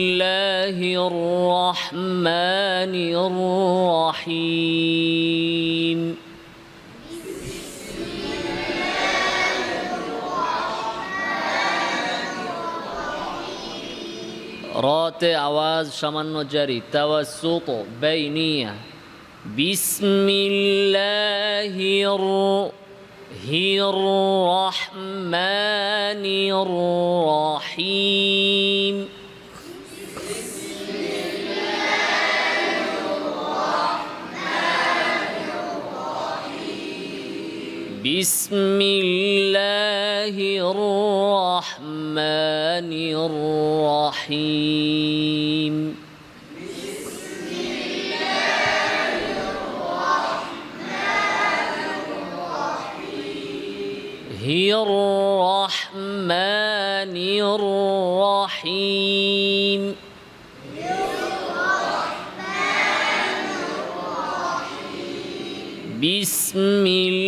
الله الرحمن الرحيم. راتے آواز شمن جري توسط بینیہ. بسم الله الرحمن الرحيم بسم الله الرحمن الرحيم. هي الرحمن الرحيم. بسم الله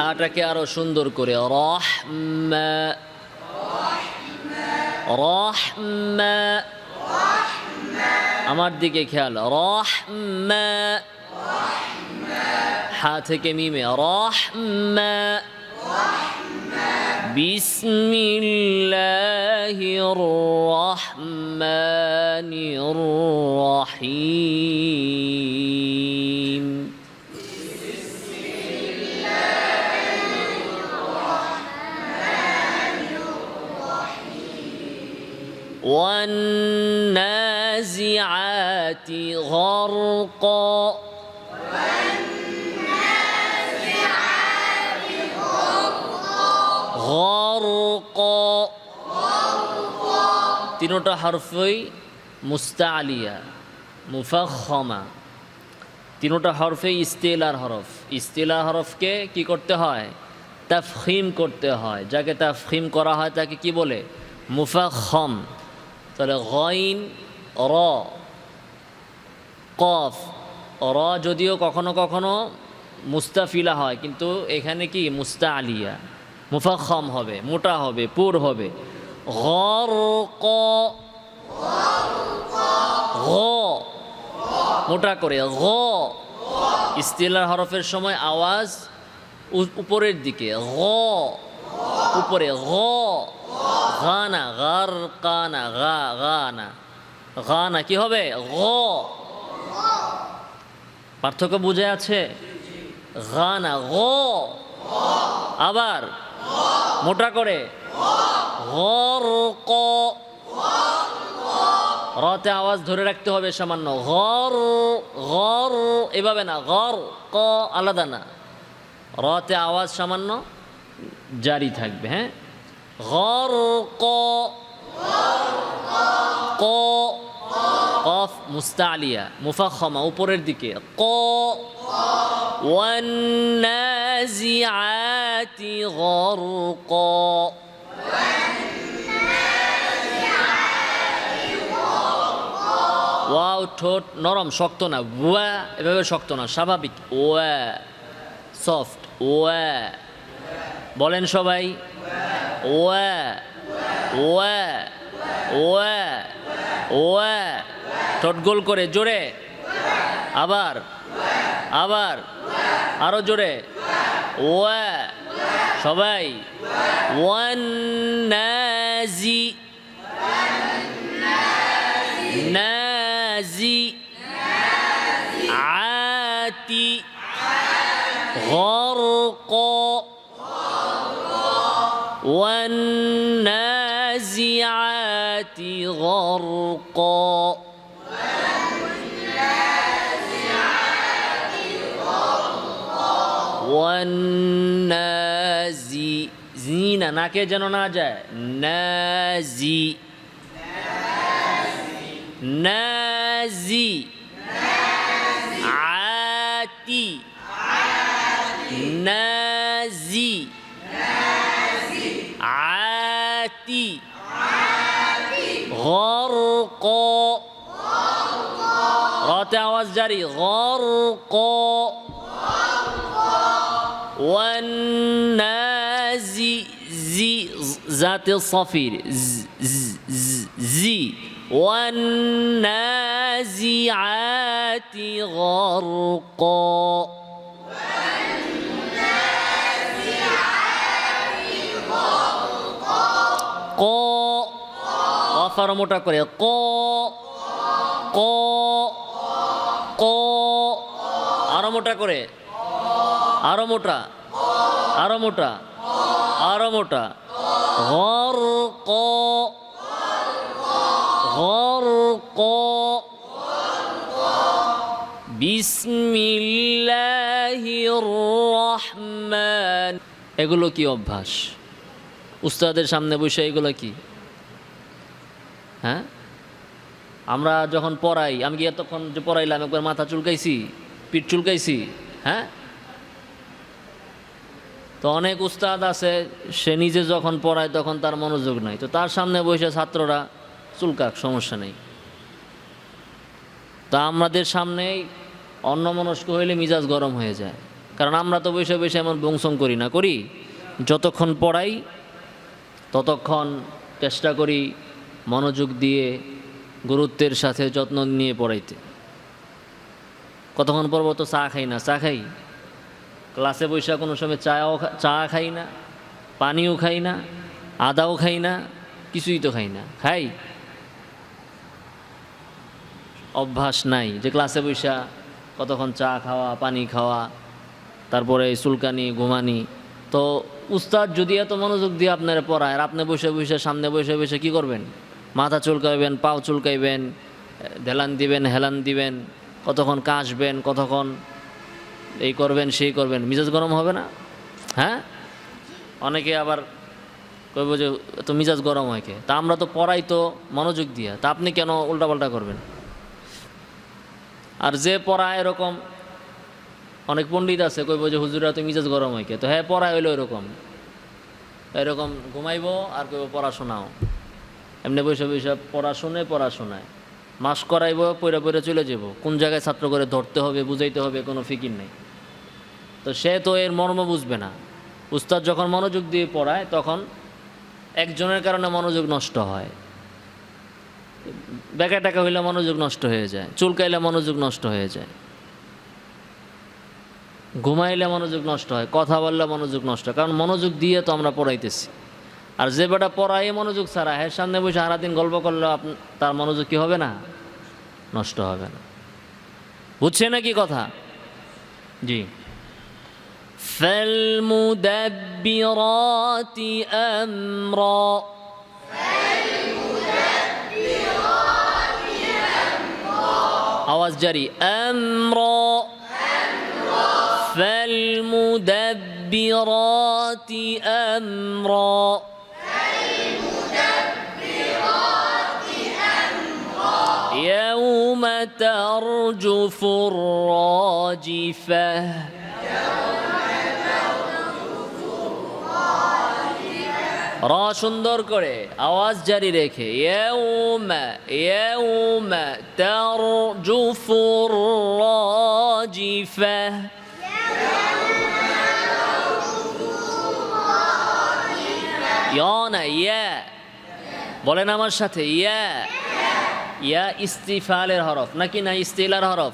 হাটাকে আরও সুন্দর করে, রহমা আমার দিকে খেয়াল, রহমা, হা থেকে মিমে, রহমা, বিসমিল্লাহির রহমানির রহিম। والنازعات غرقا غرقا তিনোটা হরফই মুস্তাআলিয়া মুফাখমা তিনোটা হরফে ইস্তেলার হরফ ইস্তেলার হরফকে কি করতে হয় তাফখিম করতে হয় যাকে তাফখিম করা হয় তাকে কি বলে মুফাখম তাহলে গইন, র, কফ, র যদিও কখনো কখনো মুস্তাফিলা হয়, কিন্তু এখানে কি? মুস্তা আলিয়া মুফাখম হবে, মোটা হবে, পুর হবে। গর ক গ, মোটা করে, গ, ইস্তিলার হরফের সময় আওয়াজ উপরের দিকে, গ, উপরে, গ গানা, গার কানা, গা, গানা। গানা কি হবে? গ। পার্থক্য বুঝে আছে? গানা, গ। আবার মোটা করে। গর, ক। রতে আওয়াজ ধরে রাখতে হবে সামান্য। গর গর, এভাবে না। গর, ক, আলাদা না। রতে আওয়াজ সামান্য জারি থাকবে হ্যাঁ? গর ক ক কফ মুস্তালিয়া মুফাখমা উপরের দিকে ক والنازعات غرقا ওয়াও ঠোঁট নরম শক্ত না ওয়া এভাবে শক্ত না স্বাভাবিক ওয়া সফট ওয়া বলেন সবাই ওয়া ওয়া ওয়া ওয়া ঠোঁট গোল করে জোরে আবার আবার আরো জোরে ওয়া সবাই ওয়ান নাজি নাজি আতি غرق والنازعات غرقا والنازي জিনা নাকে যেন না যায় নাজি নাজি আতি নাজি غرقا رتع غرق غرق. والنازي. زي. ذات الصفير. ز. ز. زي. والنازعات غرقا والنازعات غرقا মোটা করে, ক ক ক আরও মোটা করে আরও মোটা আরও মোটা আরও মোটা হর ক হর ক এগুলো কি অভ্যাস? উস্তাদের সামনে বসে এগুলো কি? হ্যাঁ? আমরা যখন পড়াই, আমি কি এতক্ষণ যে পড়াইলাম, একবার মাথা চুলকাইছি, পিঠ চুলকাইছি হ্যাঁ? তো অনেক উস্তাদ আছে, সে নিজে যখন পড়ায় তখন তার মনোযোগ নাই। তো তার সামনে বসে ছাত্ররা চুলকাক, সমস্যা নেই। তা আমাদের সামনেই অন্য মনস্ক হইলে মিজাজ গরম হয়ে যায়। কারণ আমরা তো বসে বসে এমন বংশং করি না, করি। যতক্ষণ পড়াই, ততক্ষণ চেষ্টা করি মনোযোগ দিয়ে গুরুত্বের সাথে যত্ন নিয়ে পড়াইতে। কতক্ষণ পর্ব তো চা খাই না, চা খাই? ক্লাসে বৈশা কোনো সময় চাও চা খাই না, পানিও খাই না, আদাও খাই না, কিছুই তো খাই না। খাই? অভ্যাস নাই যে ক্লাসে বৈশা কতক্ষণ চা খাওয়া, পানি খাওয়া, তারপরে চুলকানি, ঘুমানি। তো উস্তাদ যদি এত মনোযোগ দিয়ে আপনারা পড়ায় আর আপনি বসে বসে সামনে বসে বসে কি করবেন? মাথা চুলকাইবেন, পাও চুলকাইবেন ঢেলান দিবেন, হেলান দিবেন, কতক্ষণ কাশবেন, কতক্ষণ এই করবেন, সেই করবেন। মিজাজ গরম হবে না? হ্যাঁ? অনেকে আবার কইব যে, তো মিজাজ গরম হয় কে? তা আমরা তো পড়াই তো মনোযোগ দিয়া। তা আপনি কেন উল্টাপাল্টা করবেন? আর যে পড়া এরকম, অনেক পণ্ডিত আছে, কইব যে, হুজুরা, তো মিজাজ গরম হয় কে? তো হ্যাঁ পড়া হইল এরকম। এরকম ঘুমাইবো আর কইব, পড়াশোনাও। এমনি বসে বসে পড়াশুনে পড়াশোনায়। মাস করাইব পড়ে পড়ে চলে যাব কোন জায়গায় ছাত্র করে ধরতে হবে, বুঝাইতে হবে, কোনো ফিকির নেই। তো সে তো এর মর্ম বুঝবে না। উস্তাদ যখন মনোযোগ দিয়ে পড়ায়, তখন একজনের কারণে মনোযোগ নষ্ট হয়। বেকা টাকা হইলে মনোযোগ নষ্ট হয়ে যায়, চুলকাইলে মনোযোগ নষ্ট হয়ে যায়। ঘুমাইলে মনোযোগ নষ্ট হয়, কথা বললে মনোযোগ নষ্ট হয়। কারণ মনোযোগ দিয়ে তো আমরা পড়াইতেছি। আর যে বেটা পড়াই মনোযোগ ছাড়া হ্যাঁ সামনে বসে সারাদিন গল্প করলে আপ- তার মনোযোগ কি হবে না নষ্ট হবে না বুঝছে নাকি কথা জি فالمدبرات أمرا আওয়াজ জারি أمرا فالمدبرات أمرا ترجف الراجفة র সুন্দর করে আওয়াজ জারি রেখে ইয়ৌমা ইয়ৌমা তারজুফুর রাজিফা ইয়া না ইয়া বলেন আমার সাথে ইয়া ইয়া ইস্তিফালের হরফ, নাকি না ইস্তিলার হরফ?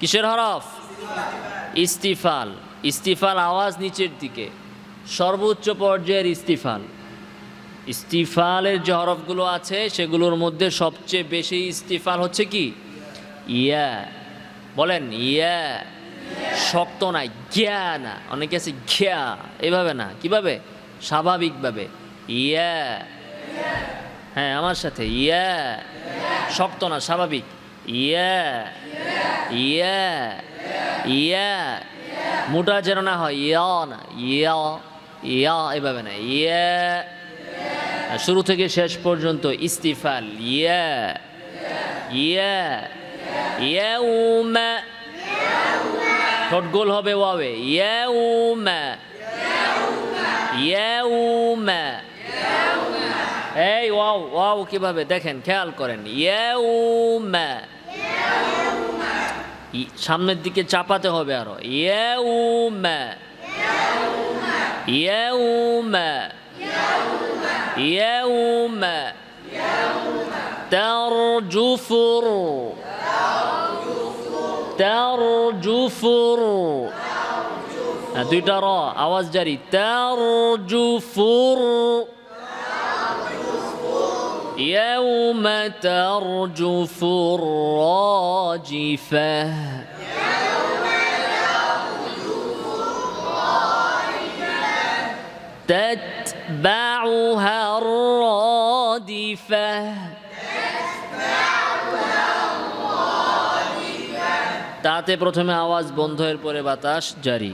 কিসের হরফ? ইস্তিফাল। ইস্তিফাল আওয়াজ নিচের দিকে। সর্বোচ্চ পর্যায়ের ইস্তিফাল। ইস্তিফালের যে হরফগুলো আছে, সেগুলোর মধ্যে সবচেয়ে বেশি ইস্তিফাল হচ্ছে কি? ইয়া। বলেন, ইয়া। শক্ত না, গ্যা না। অনেকে আছে ঘ্যা এভাবে না। কীভাবে? স্বাভাবিকভাবে। ইয়া। হ্যাঁ আমার সাথে, ইয়া। শক্ত না, স্বাভাবিক। ইয়া। ইয়া। ইয়া। মোটা যেন না হয়, ইয়া না, ইয়া। ইয়া, এভাবে না, ইয়া। শুরু থেকে শেষ পর্যন্ত ইস্তিফাল, ইয়া। ইয়া। ইয়াউমা। ঠোঁট গোল হবে ওয়াবে ইয়াউমা। ইয়াউমা। এই ওয়াও ওয়াও কীভাবে? দেখেন খেয়াল করেন। সামনের দিকে চাপাতে হবে আরও। ইয়াউমা। ইয়াউমা। তারজুফুর। তারজুফুর। হ্যাঁ, দুইটা র আওয়াজ জারি। তারজুফুর। يوم ترجف الراجفة تتبعها الرادفة তাতে প্রথমে আওয়াজ বন্ধ এর পরে বাতাস জারি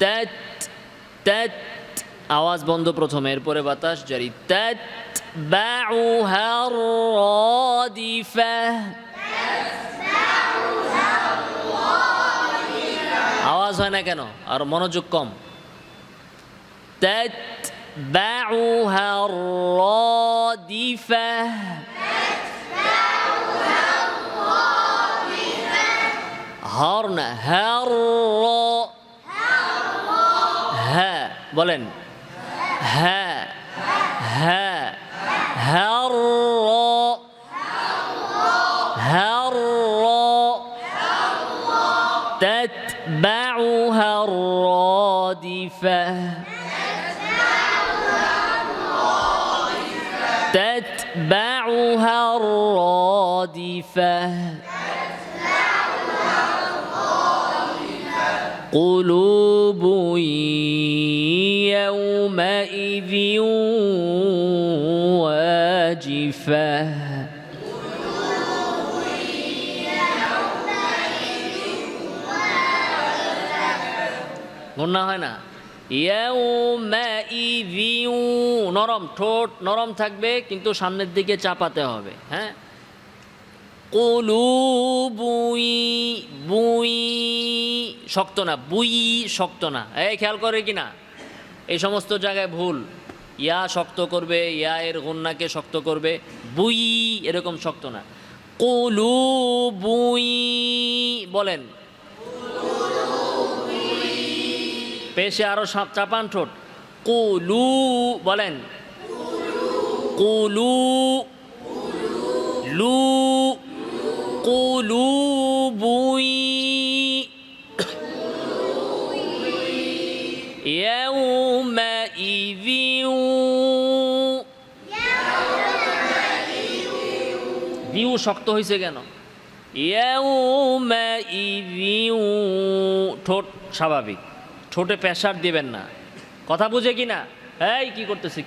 ত্যাত ত্যাত আওয়াজ বন্ধ প্রথমে, এরপরে বাতাস, জারি। আওয়াজ হয় না কেন? আর মনোযোগ কম। না, হর হ্যাঁ বলেন। ها ها هر الرَّادِفَةُ تتبعها الرادفة. تتبعها الرادفة. قلوب يومئذ واجفة গুণা হয় না ইয়াউমাইযিউ নরম ঠোঁট নরম থাকবে কিন্তু সামনের দিকে চাপাতে হবে হ্যাঁ কুলুবুই, বুই, শক্ত না, বুই শক্ত না। এই খেয়াল করে কি না? এই সমস্ত জায়গায় ভুল। ইয়া শক্ত করবে, ইয়া এর গুন্নাকে শক্ত করবে, বুই এরকম শক্ত না। কুলুবুই বলেন। পেশে আরও সাপ- চাপান ঠোঁট। কুলু বলেন। কুলু, লু কুলুবুই يومئذ দিউ শক্ত হয়েছে কেন ইয়াউমাইযিউ ঠোঁট স্বাভাবিক ঠোঁটে প্রেশার দিবেন না কথা বুঝে কি না এই কি করতেছে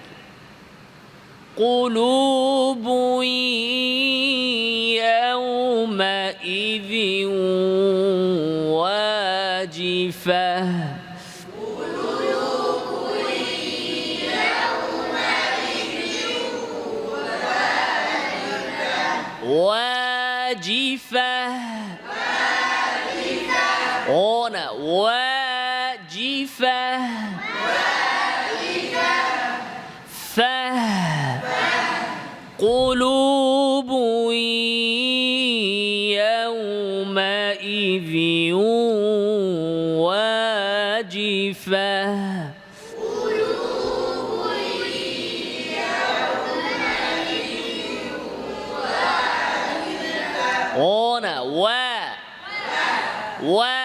قلوب يومئذ واجفة واجفة, واجفة. واجفة. يومئذ واجفة ওনা ওয়া ওয়া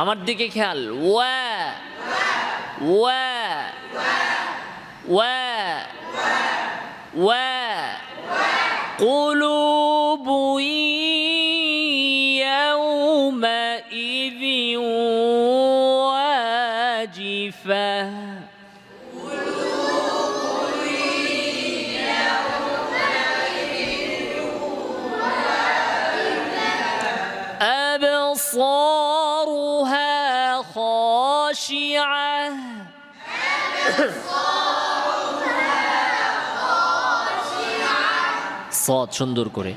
আমার দিকে খেয়াল ওয়া ওয়া ওয়া ওয়া قلوب صاد সুন্দর করে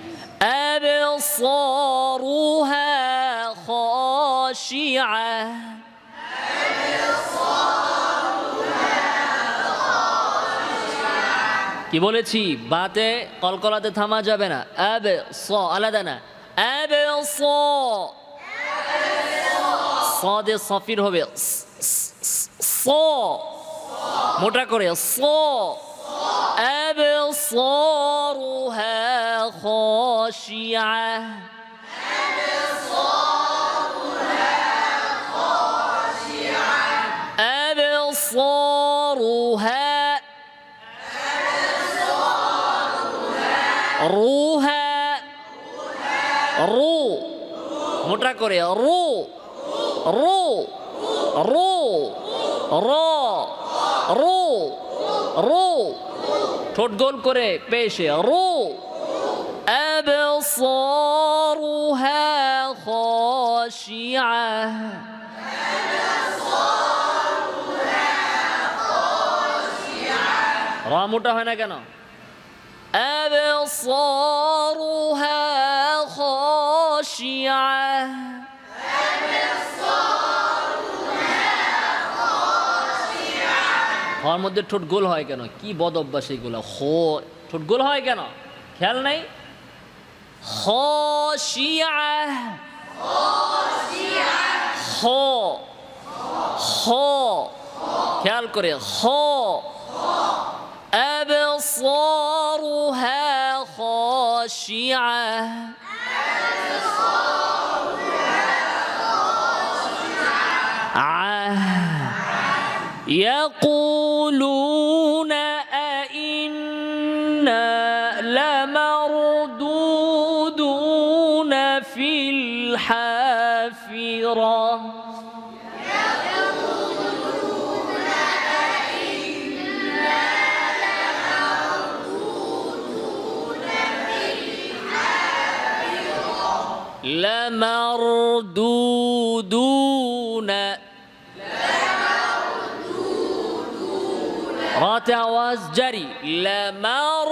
أبصارها خاشعة কি বলেছি বাতে কলকলাতে থামা যাবে না আবে স আলাদা না আবে স সদে সফির হবে স, স, স, স মোটা করে স أبصارها خاشعة أبصارها روها رو মোটা করে রু রু রু র রু ঠোঁট গোল করে পেশে রু أبصارها خاشعة র মোটা হয় না কেন أبصارها خاشعة হওয়ার মধ্যে ঠোঁট গোল হয় কেন কি বদ অভ্যাস এগুলো হো ঠোঁট গোল হয় কেন খেয়াল নাই খশিয়া হ হ খেয়াল করে হ أبصارها خاشعة ع- يقولون أئنا لمردودون في الحافرة لمردودون رات آواز جري لمر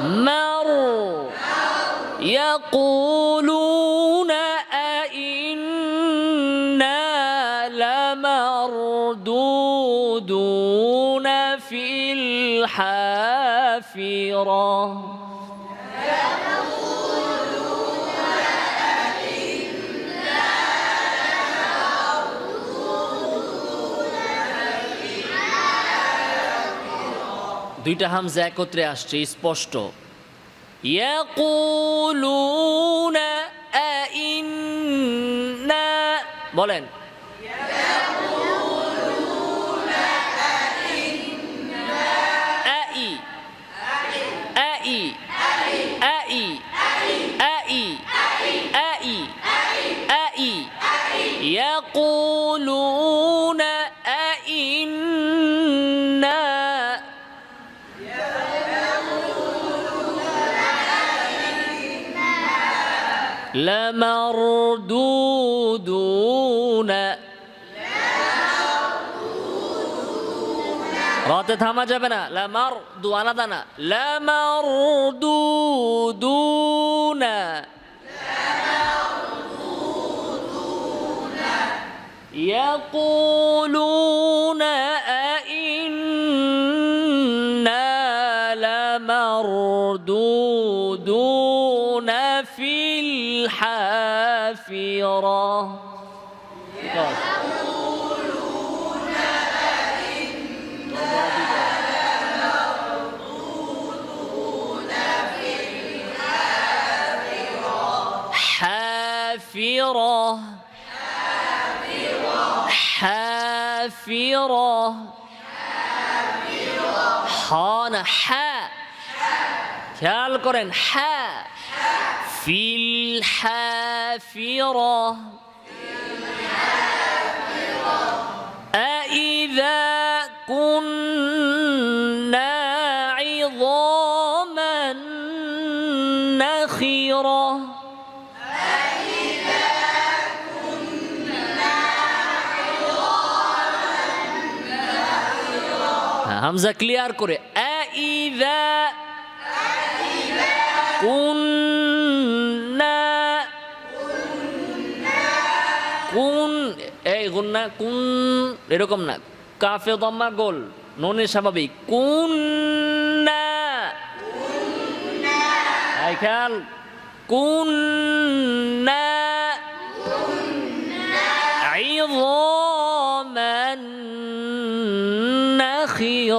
مر يقولون أئنا لمردودون في الحافرة দুইটা হামজা একত্রে আসছে স্পষ্ট। বলেন রাতে থামা যাবে না লামার দু আলাদা না লামারদুদুনা يقولون أئنا لمردودون في الحافرة حافرة حان حا খেয়াল করেন হা ফিল হাফিরা أإذا كنا عظاما نخرة হামজা ক্লিয়ার করে কুন, এই গুন না কুন, এরকম না কাফে দম্মা গোল, ননে স্বাভাবিক কুন না খেয়াল কুন না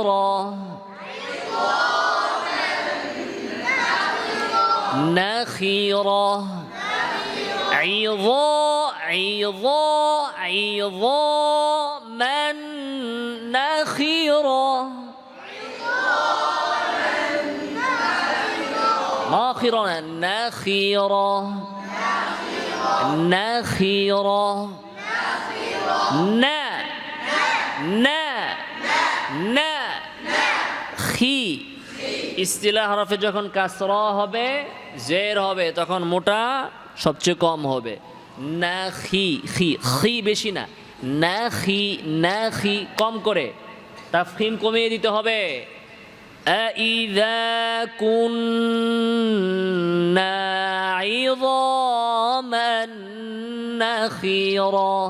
نصرا نخيرة عظا عظا عظا من نخيرة ناخرة نخيرة نخيرة نا نا খি ইস্তিলা হরফে যখন কাসর হবে জের হবে তখন মোটা সবচেয়ে কম হবে না খি খি খি বেশি না না খি না খি কম করে তাফখিম কমিয়ে দিতে হবে أإذا كنا عظاما نخيرا